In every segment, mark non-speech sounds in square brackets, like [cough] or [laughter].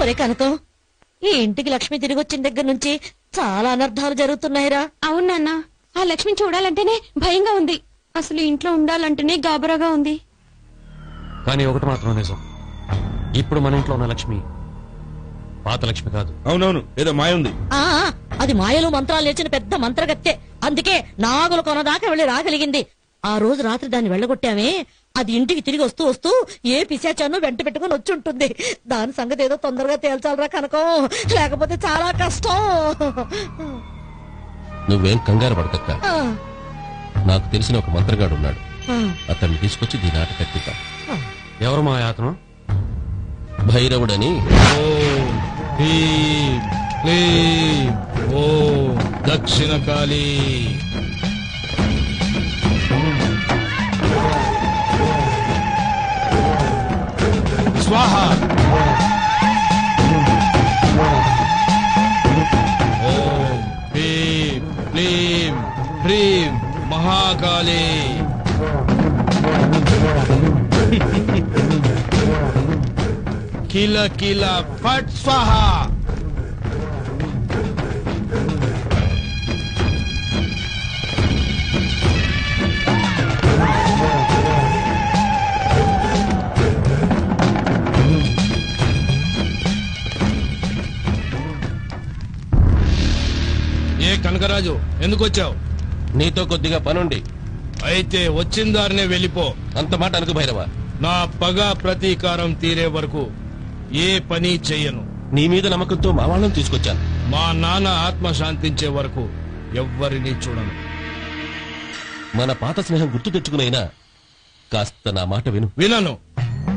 ఒరే కనకం ఈ ఇంటికి లక్ష్మి తిరిగి వచ్చిన దగ్గర నుంచి చాలా అనర్థాలు జరుగుతున్నాయిరా. అవును నాన్న ఆ లక్ష్మిని చూడాలంటేనే భయంగా ఉంది. అసలు ఇంట్లో ఉండాలంటేనే గాబరాగా ఉంది. కానీ ఒకటి మాత్రం నిజం. ఇప్పుడు మన ఇంట్లో ఉన్న లక్ష్మి పాత లక్ష్మి కాదు. అవునవును ఏదో మాయ ఉంది. ఆ అది మాయలు మంత్రాలు నేర్చిన పెద్ద మంత్రగత్తె. అందుకే నాగులు కొనదాకా వెళ్ళి రాగలిగింది. ఆ రోజు రాత్రి దాన్ని వెళ్ళగొట్టామే. అది ఇంటికి తిరిగి వస్తూ వస్తూ ఏ పిశాచాను వెంట పెట్టుకుని వచ్చి ఉంటుంది. దాని సంగతి ఏదో తొందరగా తేల్చాలరా కనకం. లేకపోతే చాలా కష్టం. నువ్వేం కంగారు పడకక్క. ఆ, నాకు తెలిసిన ఒక మంత్రగాడు ఉన్నాడు. అతన్ని తీసుకొచ్చి దీని ఆట కట్టిద్దాం ఆ. ఎవరు మా అతను? భైరవుడని. ఓ దక్షిణ కాళీ స్వాహ ఓం హ్రీం క్లీం హ్రీం మహాకాళీ కిల కిల ఫట్ స్వాహ ఏ కనకరాజు ఎందుకు వచ్చావు? నీతో కొద్దిగా పనుండి అయితే వచ్చిన దారినే వెళ్ళిపో. అంత మాట అనుకు భైరవ. నా పగ ప్రతీకారం తీరే వరకు ఏ పని చెయ్యను. నీ మీద నమ్మకంతో మా వాళ్ళని తీసుకొచ్చాను. మా నాన్న ఆత్మ శాంతించే వరకు ఎవ్వరిని చూడను. మన పాత స్నేహం గుర్తు తెచ్చుకునైనా కాస్త నా మాట విను. వినను.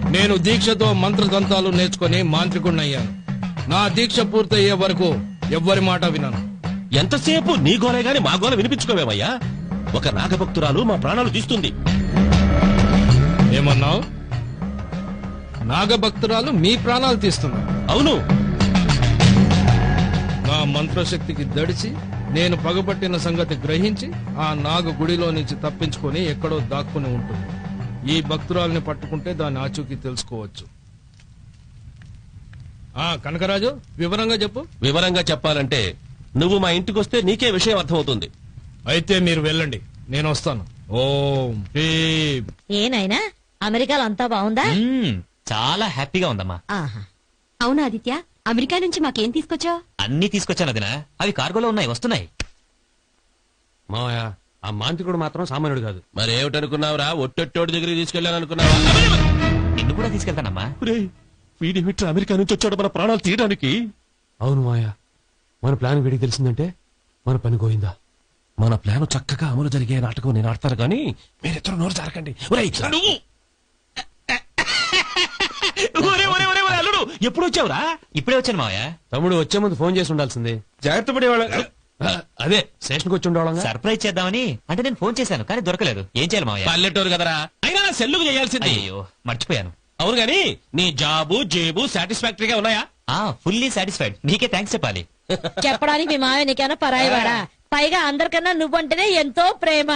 నేను దీక్షతో మంత్రతంత్రాలు నేర్చుకుని మాంత్రికుణ్ణయ్యాను. నా దీక్ష పూర్తయ్యే వరకు ఎవ్వరి మాట వినను. ఎంతసేపు నీ గోలే గాని మా గోల వినిపించుకోవేమయ్యా? ఒక నాగభక్తురాలు మా ప్రాణాలు తీస్తుంది. ఏమన్నావు? నాగభక్తురాలు మీ ప్రాణాలు తీస్తుంది. అవును. నా మంత్రశక్తికి దడిచి నేను పగబట్టిన సంగతి గ్రహించి ఆ నాగ గుడిలో నుంచి తప్పించుకొని ఎక్కడో దాక్కుని ఉంటుంది. ఈ భక్తురాల్ని పట్టుకుంటే దాని ఆచూకీ తెలుసుకోవచ్చు. ఆ కనకరాజు వివరంగా చెప్పు. వివరంగా చెప్పాలంటే నువ్వు మా ఇంటికొస్తే నీకే విషయం అర్థమవుతుంది. అయితే మీరు వెళ్ళండి. నేను వస్తాను. ఓం. హ్రీం ఏనాయనా అమెరికాలో అంతా బాగుందా? మ్మ్, చాలా హ్యాపీగా ఉందమ్మా. ఆహా. అవునా ఆదిత్య? అమెరికా నుంచి మాకేం తీసుకొచ్చావు? అన్ని తీసుకొచ్చాను వదినా అవి కార్గోలో ఉన్నాయి వస్తున్నాయి. మావయ్య ఆ మాంత్రికుడు మాత్రం సామాన్యుడు కాదు. మరేమిటనుకున్నావురా ఒట్టొట్టోడి దగ్గరికి తీసుకెళ్ళాను అనుకున్నావా నిన్ను కూడా తీసుకెళ్తానమ్మా. వీడేమిట్రా అమెరికా నుంచి వచ్చాడు మన ప్రాణాలు తీయడానికి. అవును మావయ్య. మన ప్లాన్ వీడికి తెలిసిందంటే మన పని గోయిందా మన ప్లాన్ చక్కగా అమలు జరిగే నాటకం నేను ఆడతాను కానీ మీరిద్దరు నోరు జారకండి. అల్లుడు ఎప్పుడు వచ్చావురా? ఇప్పుడే వచ్చాను మావయ్య. తమ్ముడు వచ్చే ముందు ఫోన్ చేసి ఉండాల్సింది. జాగ్రత్త పడేవాళ్ళ అదే స్టేషన్కి వచ్చి సర్ప్రైజ్ చేద్దామని అంటే నేను ఫోన్ చేశాను కానీ దొరకలేదు. ఏం చేయాలి మావయ్య? పల్లెటూరు కదరా? అయినా నా సెల్లుకు చేయాల్సింది. అయ్యో మర్చిపోయాను. అవును గాని నీ జాబు జేబు సాటిస్ఫాక్టరీగా ఉన్నాయా? ఆ ఫుల్లీ సాటిస్ఫైడ్. నీకే థ్యాంక్స్ చెప్పాలి. చెప్పడానికి మీ మావయ్య నీకేమైనా పరాయివాడా పైగా అందరికన్నా నువ్వంటేనే ఎంతో ప్రేమ.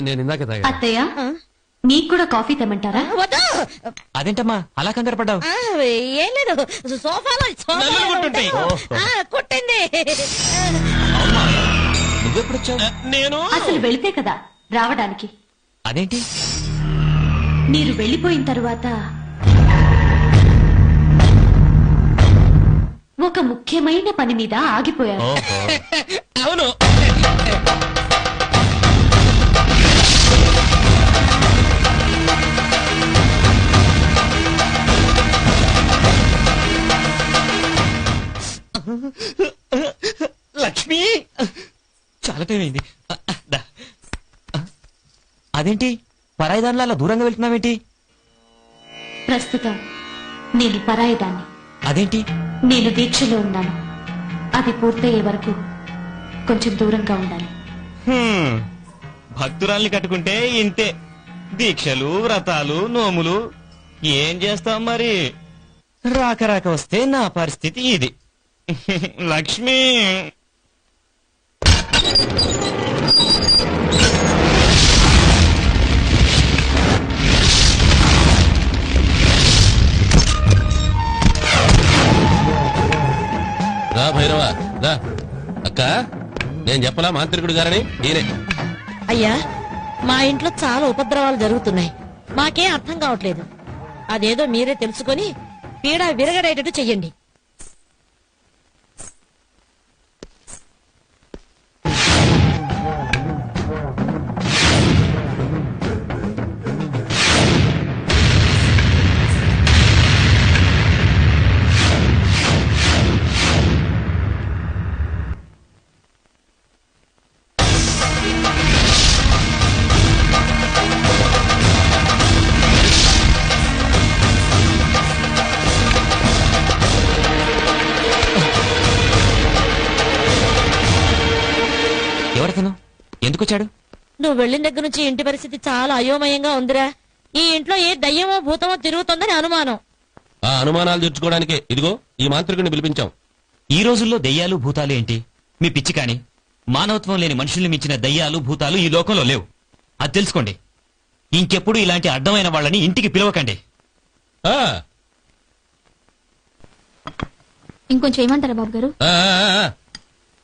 నేను ఇందాక తాగా అత్తయ్య నీకు కూడా కాఫీ తెమ్మంటారా? వద్దు. అదేంటమ్మా అలా కంగారు పడ్డావు? ఆ, ఏం లేదు. సోఫాలో సోఫాలో. ఆ, కొట్టింది. నువ్వెప్పుడు వచ్చావు నేను? అసలు వెళితే కదా రావడానికి. అదేంటి? మీరు వెళ్ళిపోయిన తరువాత ఒక ముఖ్యమైన పని మీద ఆగిపోయారు. ఓహో. [laughs] అవును. లక్ష్మి! చాలా టైం అయింది అదేంటి పరాయి దానిలో అలా దూరంగా వెళ్తున్నావేంటి? ప్రస్తుతం నేను పరాయిదాన్ని. అదేంటి? నేను దీక్షలో ఉన్నాను. అది పూర్తయ్యే వరకు కొంచెం దూరంగా ఉండాలి. భక్తురాల్ని కట్టుకుంటే ఇంతే. దీక్షలు వ్రతాలు నోములు. ఏం చేస్తాం మరి? రాక రాక వస్తే నా పరిస్థితి ఇది. లక్ష్మి. రా భైరవ రా. అక్క నేను చెప్పలా మాంత్రికుడు గారని? ఈయనే. అయ్యా మా ఇంట్లో చాలా ఉపద్రవాలు జరుగుతున్నాయి. మాకేం అర్థం కావట్లేదు. అదేదో మీరే తెలుసుకొని పీడ విరగడేటట్టు చెయ్యండి. ఎందుకు వచ్చాడు. నువ్వు వెళ్ళిన దగ్గర నుంచి ఇంటి పరిస్థితి చాలా అయోమయంగా ఉందిరా. ఈ ఇంట్లో ఏ దయ్యమో భూతమో తిరుగుతుందని అనుమానం. ఆ అనుమానాలు తీర్చుకోవడానికే ఇదిగో ఈ మాంత్రికుడిని పిలిపించాం. ఈ రోజుల్లో దయ్యాలు భూతాలు ఏంటి? మీ పిచ్చి కాని మానవత్వం లేని మనుషుల్ని మించిన దయ్యాలు భూతాలు ఈ లోకంలో లేవు. అది తెలుసుకోండి. ఇంకెప్పుడు ఇలాంటి అడ్డమైన వాళ్ళని ఇంటికి పిలవకండి. ఆ, ఇంకొంచెం ఏమంటారా బాబు గారు ఆ, ఆ, ఆ.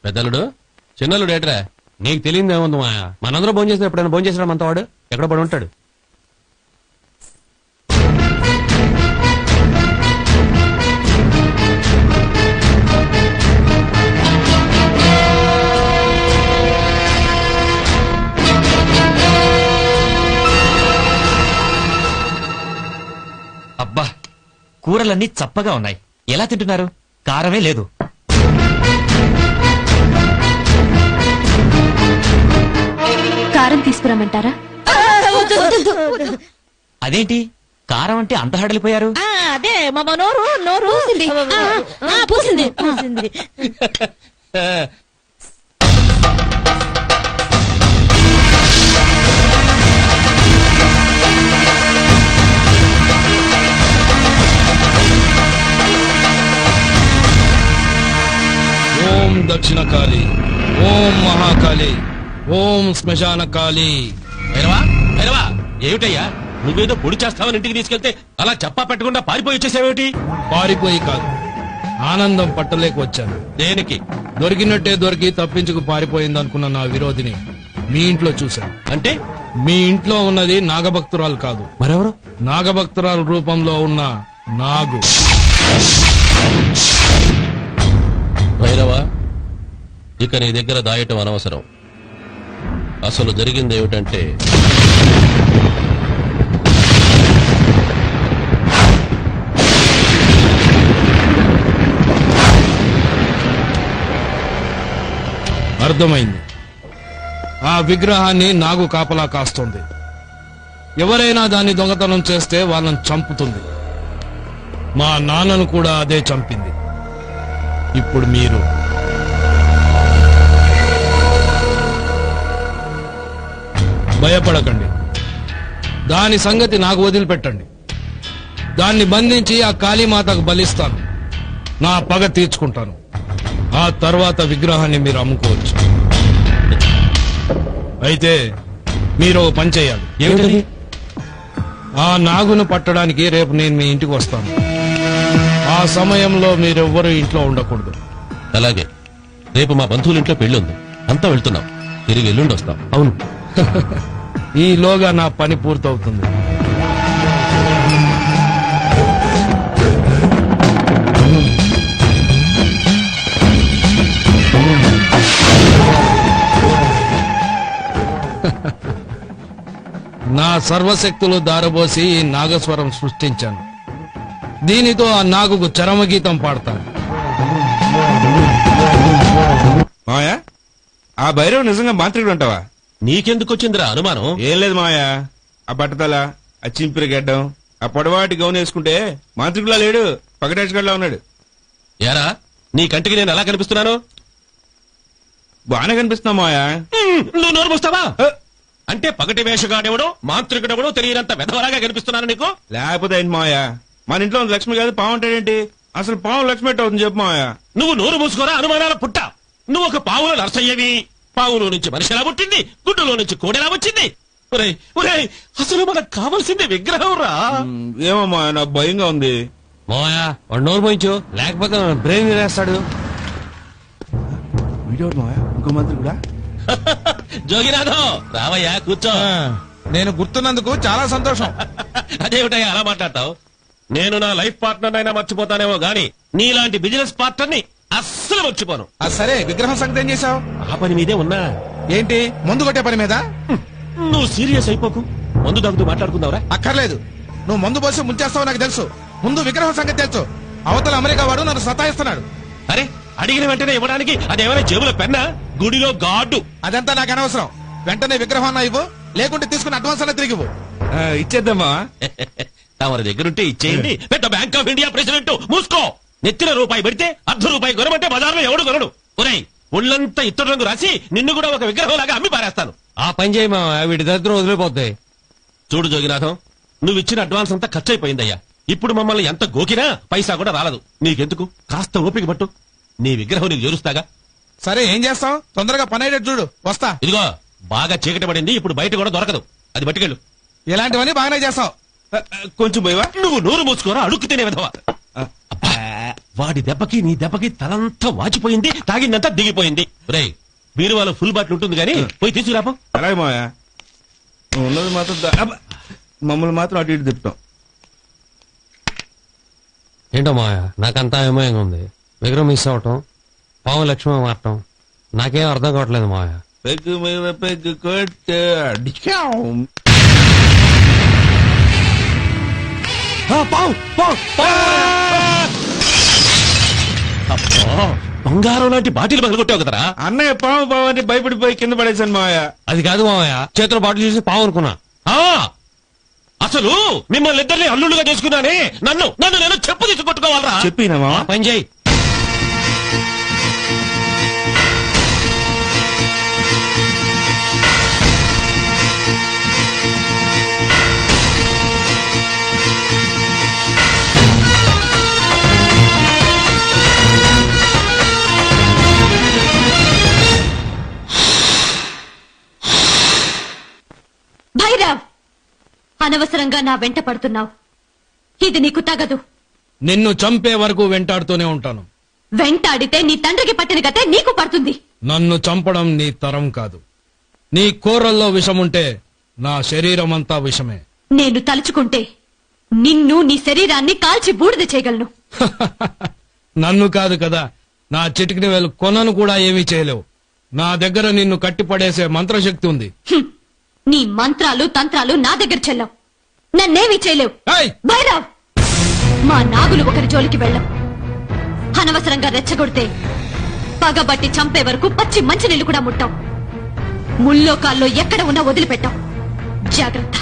పెద్దలుడు చిన్నలుడు ఏట్రా? నీకు తెలియదు ఏముంది మా మనందరూ భోజనం చేసిన ఎప్పుడైనా భోజనం చేసిన మనతో వాడు ఎక్కడ పడి ఉంటాడు. అబ్బా కూరలన్నీ చప్పగా ఉన్నాయి. ఎలా తింటున్నారు? కారమే లేదు. కారం తీసుకురమ్మంటారా అదేంటి? కారం అంటే అంత హడలిపోయారు? ఆ, అదే మా నోరు నోరు. పూసింది. ఓం దక్షిణ కాళి ఓం మహాకాళి. ఓం శ్మశాన కాళి భైరవా భైరవా ఏమిటయ్యా? నువ్వేదో పొడి చేస్తావని ఇంటికి తీసుకెళ్తే అలా చెప్పా పెట్టకుండా పారిపోయి వచ్చేసావేమిటి? పారిపోయి కాదు. ఆనందం పట్టలేక వచ్చాను. దేనికి? దొరికినట్టే దొరికి తప్పించుకు పారిపోయింది అనుకున్న నా విరోధిని మీ ఇంట్లో చూశాను. అంటే? మీ ఇంట్లో ఉన్నది నాగభక్తురాలు కాదు. మరెవరు? నాగభక్తురాలు రూపంలో ఉన్న నాగు. భైరవ ఇక నీ దగ్గర దాయటం అనవసరం. అసలు జరిగింది ఏమిటంటే అర్థమైంది. ఆ విగ్రహాన్ని నాగు కాపలా కాస్తుంది. ఎవరైనా దాన్ని దొంగతనం చేస్తే వాళ్ళని చంపుతుంది. మా నాన్నను కూడా అదే చంపింది. ఇప్పుడు మీరు భయపడకండి. దాని సంగతి నాకు వదిలిపెట్టండి. దాన్ని బంధించి ఆ కాళీమాతకు బలిస్తాను. నా పగ తీర్చుకుంటాను. ఆ తర్వాత విగ్రహాన్ని మీరు అమ్ముకోవచ్చు. అయితే మీరు పని చేయాలి. ఏమిటది? ఆ నాగును పట్టడానికి రేపు నేను మీ ఇంటికి వస్తాను. ఆ సమయంలో మీరెవ్వరూ ఇంట్లో ఉండకూడదు. అలాగే. రేపు మా బంధువుల ఇంట్లో పెళ్ళి ఉంది. అంతా వెళ్తున్నాం. తిరిగి ఎల్లుండి వస్తాం. అవును. [laughs] ఈలోగా నా పని పూర్తవుతుంది. [laughs] నా సర్వశక్తులు దారబోసి ఈ నాగస్వరం సృష్టించాను. దీనితో ఆ నాగుకు చరమగీతం పాడతాను. మాయా ఆ భైరవ్ నిజంగా మాంత్రికుడు అంటావా? నీకెందుకు వచ్చిందిరా అనుమానం? ఏం లేదు మాయా ఆ బట్టతల ఆ చింపిరి గడ్డం ఆ పొడవాటి గౌన్ వేసుకుంటే మాంత్రికులా లేడు పగటేసుగడ్లా ఉన్నాడు. ఏరా నీ కంటికి నేను ఎలా కనిపిస్తున్నాను? బాగానే కనిపిస్తున్నా మాయా నువ్వు నోరు మూస్తావా? అంటే పగటి వేషగాడెవడో మాంత్రికుడెవడో తెలియనంత వెధవలాగా కనిపిస్తున్నాను నీకు? లేకపోతే ఏంటి మాయా మన ఇంట్లో ఉన్న లక్ష్మి కాదు పావు అంటాడేంటి అసలు పావు లక్ష్మి అవుతుంది చెప్పు మాయా నువ్వు నోరు మూసుకోరా అనుమానాల పుట్ట. నువ్వు ఒక పావుల నర్సయ్యవి. పావులో నుంచి మనిషి ఎలా పుట్టింది గుడ్డులో నుంచి కోడెలా వచ్చింది? ఒరేయ్ ఒరేయ్ అసలు మనకు కావాల్సింది విగ్రహం రా. ఉమ్, ఏమో మాయా నాకు భయంగా ఉంది. మాయా వాడు నోరు పోయించు. లేకపోతే బ్రెయిన్ వేస్తాడు. మాయా ఇంకో మంత్రి కూడా? [laughs] జోగినాథం రావయ్యా కూర్చో. నేను గుర్తున్నందుకు చాలా సంతోషం. [laughs] అదేమిటయ్యా అలా మాట్లాడతావు? నేను నా లైఫ్ పార్ట్నర్ అయినా మర్చిపోతానేమో గాని నీలాంటి బిజినెస్ పార్ట్నర్ని అస్సలు మర్చిపోను. సరే విగ్రహం సంగతి ఏం చేసావు ఆ పని మీదే ఉన్నా. ఏంటి? ముందు కొట్టే పని మీద? నువ్వు సీరియస్ అయిపోకు. ముందు తగ్గుతూ మాట్లాడుకుందావురా. అక్కర్లేదు. నువ్వు మందు పోసి ముంచేస్తావు నాకు తెలుసు. ముందు విగ్రహం సంగతి తెలుసు. అవతల అమెరికా వాడు నన్ను సతాయిస్తున్నాడు. అరే అడిగిన వెంటనే ఇవ్వడానికి అదేమైనా జేబులో పెన్నా? గుడిలో గాడు అదంతా నాకు అనవసరం. వెంటనే విగ్రహం అన్నా ఇవ్వు. లేకుంటే తీసుకుని అడ్వాన్స్ అన్న తిరిగి ఇవ్వు. ఇచ్చేద్దామా? [laughs] తమరి దగ్గరుంటే ఇచ్చేయండి. పెద్ద బ్యాంక్ ఆఫ్ ఇండియా ప్రెసిడెంట్ మూసుకో. నెత్తిన రూపాయి పెడితే అర్ధ రూపాయి కొనమంటే బజార్లో ఎవడు కొనడు. ఒరేయ్ ఒళ్ళంతా ఇత్తడి రంగు రాసి నిన్ను కూడా ఒక విగ్రహం లాగా అమ్మి పారేస్తాను. ఆ పని చేయి మావయ్య వీడి దగ్గర వదిలిపోతాయి. చూడు జోగినాథం నువ్వు ఇచ్చిన అడ్వాన్స్ అంతా ఖర్చు అయిపోయిందయ్యా ఇప్పుడు మమ్మల్ని ఎంత గోకినా పైసా కూడా రాలదు. నీకెందుకు? కాస్త ఓపిక పట్టు. నీ విగ్రహం నీకు చేరుస్తాగా సరే ఏం చేస్తాం? తొందరగా పని అయ్యేటట్టు చూడు. వస్తా. ఇదిగో బాగా చీకటి పడింది ఇప్పుడు బయట కూడా దొరకదు. అది పట్టుకెళ్ళు. ఇలాంటివన్నీ బాగానే చేస్తావు కొంచెం పోయివా? నువ్వు నోరు మూసుకోరా అడుక్కు తినే విధవా. అబ్బా, వాడి దెబ్బకి నీ దెబ్బకి తలంతా వాచిపోయింది తాగిందంతా దిగిపోయింది. రేయ్ బీరువాలో ఫుల్ బాటిల్ ఉంటుంది కానీ పోయి తీసుకురాపో. అలాగే మాయా నువ్వు ఉన్నది మాత్రం దా- అబ్బా! మమ్మల్ని మాత్రం అటు ఇటు తిప్పుతాం. ఏంటో మావయ్య నాకంతా అయోమయంగా ఉంది. విగ్రహం మిస్ అవటం పాము లక్ష్మి మారటం నాకేం అర్థం కావట్లేదు మావయ్య. పెగ్గు మీద పెగ్గు కొట్టు డిచాం. అబ్బా, బంగారం లాంటి బాటిల్ పగలగొట్టావు కదరా? అన్నయ్య పాము పాము అంటే భయపడిపోయి కింద పడేశాను మాయా అది కాదు మావయ్య చేతిలో బాటిల్ చూసి పాము అనుకున్నా. ఆ అసలు మిమ్మల్ని ఇద్దరిని అల్లుళ్ళుగా చేసుకున్నానే నన్ను నన్ను నేను చెప్పు తీసి కొట్టుకోవాలరా చెప్పినా ఆ పని చేయి. భైరవ్ అనవసరంగా నా వెంట పడుతున్నావు. ఇది నీకు తగదు. నిన్ను చంపే వరకు వెంటాడుతూనే ఉంటాను. వెంటాడితే నీ తండ్రికి పట్టిన గతే నీకు పడుతుంది. నన్ను చంపడం నీ తరం కాదు. నీ కూరల్లో విషముంటే నా శరీరం అంతా విషమే. నేను తలుచుకుంటే నిన్ను నీ శరీరాన్ని కాల్చి బూడిద చేయగలను. [laughs] నన్ను కాదు కదా నా చిటికిన వేలు కొనను కూడా ఏమీ చేయలేవు. నా దగ్గర నిన్ను కట్టిపడేసే మంత్రశక్తి ఉంది. నీ మంత్రాలు తంత్రాలు నా దగ్గర చెల్లవు. నన్నేమీ చేయలేవు! భైరవ్! మా నాగులు ఒకరి జోలికి వెళ్ళం. అనవసరంగా రెచ్చగొడితే పగబట్టి చంపే వరకు పచ్చి మంచినీళ్ళు కూడా ముట్టాం. ముల్లో కాల్లో ఎక్కడ ఉన్నా వదిలిపెట్టాం. జాగ్రత్త.